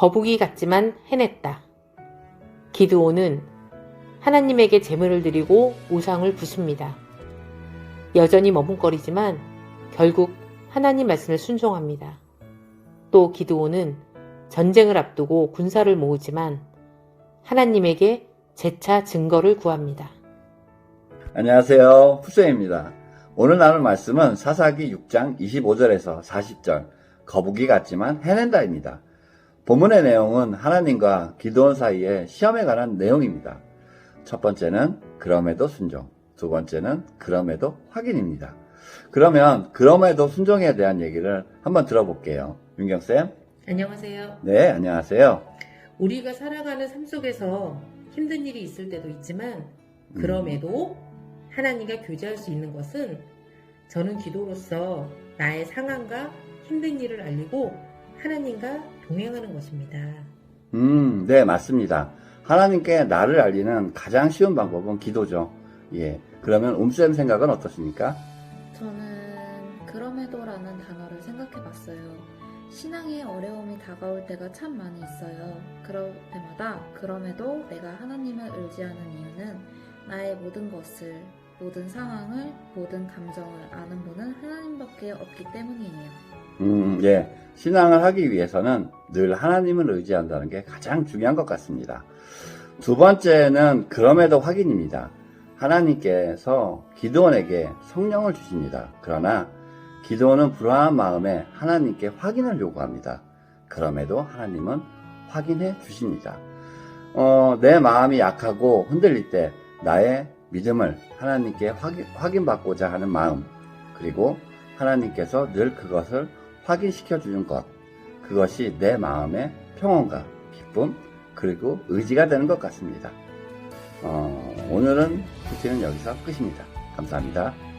거북이 같지만 해냈다. 기드온은 하나님에게 제물을 드리고 우상을 부숩니다. 여전히 머뭇거리지만 결국 하나님 말씀을 순종합니다. 또 기드온은 전쟁을 앞두고 군사를 모으지만 하나님에게 재차 증거를 구합니다. 안녕하세요. 후세입니다. 오늘 나눌 말씀은 사사기 6장 25절에서 40절 거북이 같지만 해낸다입니다. 본문의 내용은 하나님과 기도원 사이의 시험에 관한 내용입니다. 첫 번째는 그럼에도 순종, 두 번째는 그럼에도 확인입니다. 그러면 그럼에도 순종에 대한 얘기를 한번 들어볼게요. 윤경쌤? 안녕하세요. 네, 안녕하세요. 우리가 살아가는 삶 속에서 힘든 일이 있을 때도 있지만 그럼에도 하나님과 교제할 수 있는 것은 저는 기도로서 나의 상황과 힘든 일을 알리고 하나님과 동행하는 것입니다. 음, 네, 맞습니다. 하나님께 나를 알리는 가장 쉬운 방법은 기도죠. 예. 그러면 움쌤 생각은 어떻습니까? 저는 그럼에도라는 단어를 생각해 봤어요. 신앙에 어려움이 다가올 때가 참 많이 있어요. 그럴 때마다 그럼에도 내가 하나님을 의지하는 이유는 나의 모든 것을, 모든 상황을, 모든 감정을 아는 분은 하나님밖에 없기 때문이에요. 음, 예. 신앙을 하기 위해서는 늘 하나님을 의지한다는 게 가장 중요한 것 같습니다. 두 번째는 그럼에도 확인입니다. 하나님께서 기도원에게 성령을 주십니다. 그러나 기도원은 불안한 마음에 하나님께 확인을 요구합니다. 그럼에도 하나님은 확인해 주십니다. 어, 내 마음이 약하고 흔들릴 때 나의 믿음을 하나님께 확인, 확인받고자 하는 마음, 그리고 하나님께서 늘 그것을 확인시켜 주는 것, 그것이 내 마음의 평온과 기쁨, 그리고 의지가 되는 것 같습니다. 어, 오늘은 큐티는 여기서 끝입니다. 감사합니다.